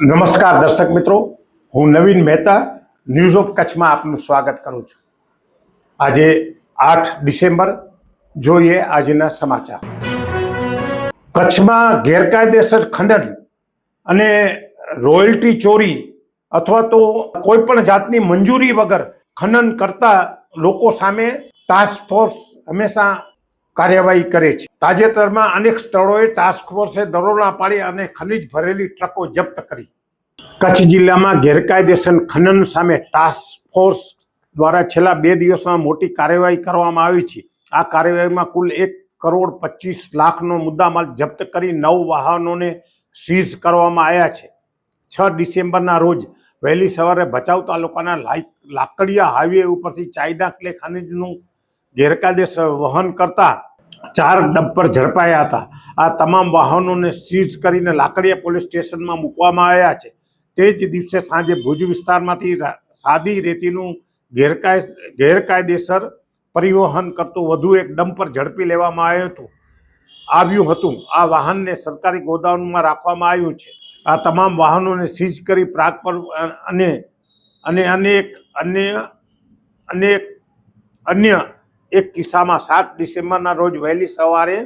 નમસ્કાર દર્શક મિત્રો, હું નવીન મહેતા ન્યૂઝ ઓફ કચ્છમાં આપનું સ્વાગત કરું છું. આજે આઠ ડિસેમ્બર, જોઈએ આજના સમાચાર. કચ્છમાં ગેરકાયદેસર ખંડન અને રોયલ્ટી ચોરી અથવા તો કોઈ પણ જાતની મંજૂરી વગર ખનન કરતા લોકો સામે ટાસ્ક ફોર્સ હંમેશા કાર્યવાહી કરે છે. તાજેતરમાં અનેક સ્થળોએ ટાસ્ક ફોર્સે દરોડા પાડી અને ખનીજ ભરેલી ટ્રકો જપ્ત કરી. કચ્છ જિલ્લામાં ગેરકાયદેસર ખનન સામે ટાસ્ક ફોર્સ દ્વારા છેલ્લા બે દિવસમાં મોટી કાર્યવાહી કરવામાં આવી છે. આ કાર્યવાહીમાં કુલ એક કરોડ પચીસ લાખનો મુદ્દામાલ જપ્ત કરી નવ વાહનોને સીઝ કરવામાં આવ્યા છે. છ ડિસેમ્બરના રોજ વહેલી સવારે ભચાઉ તાલુકાના લાકડિયા હાઈવે ઉપરથી ચાઇના ક્લે ખનીજનું ગેરકાયદેસર વહન કરતા ચાર ડમ્પર ઝડપાયા હતા. આ તમામ વાહનોને સીઝ કરીને લાકડીયા પોલીસ સ્ટેશનમાં મૂકવામાં આવ્યા છે. તે જ દિવસે સાંજે ભુજ વિસ્તારમાંથી સાદી રેતીનું ગેરકાય ગેરકાયદેસર પરિવહન કરતું વધુ એક ડમ્પર ઝડપી લેવામાં આવ્યું હતું. આવ્યું હતું. આ વાહનને સરકારી ગોદાઉનમાં રાખવામાં આવ્યું છે. આ તમામ વાહનોને સીઝ કરી પ્રાગ પર અને અને અનેક, અન્ય અનેક અન્ય એક કિસ્સામાં સાત ડિસેમ્બરના રોજ વહેલી સવારે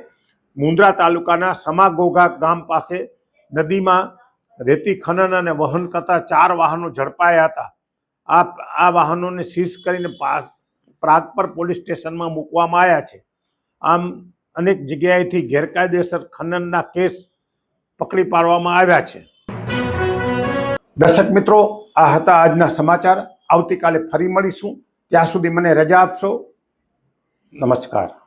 મુન્દ્રા તાલુકાના સમાગોગા ગામ પાસે નદીમાં રેતી ખનન અને વહન કરતા ચાર વાહનો ઝડપાયા હતા. આ આ વાહનોને સીઝ કરીને પાસ પ્રાગપર પોલીસ સ્ટેશનમાં મૂકવામાં આવ્યા છે. આમ અનેક જગ્યાએથી ગેરકાયદેસર ખનનના કેસ પકડી પાડવામાં આવ્યા છે. દર્શક મિત્રો, આ હતા આજના સમાચાર. આવતીકાલે ફરી મળીશું. ત્યાં સુધી મને રજા આપશો. નમસ્કાર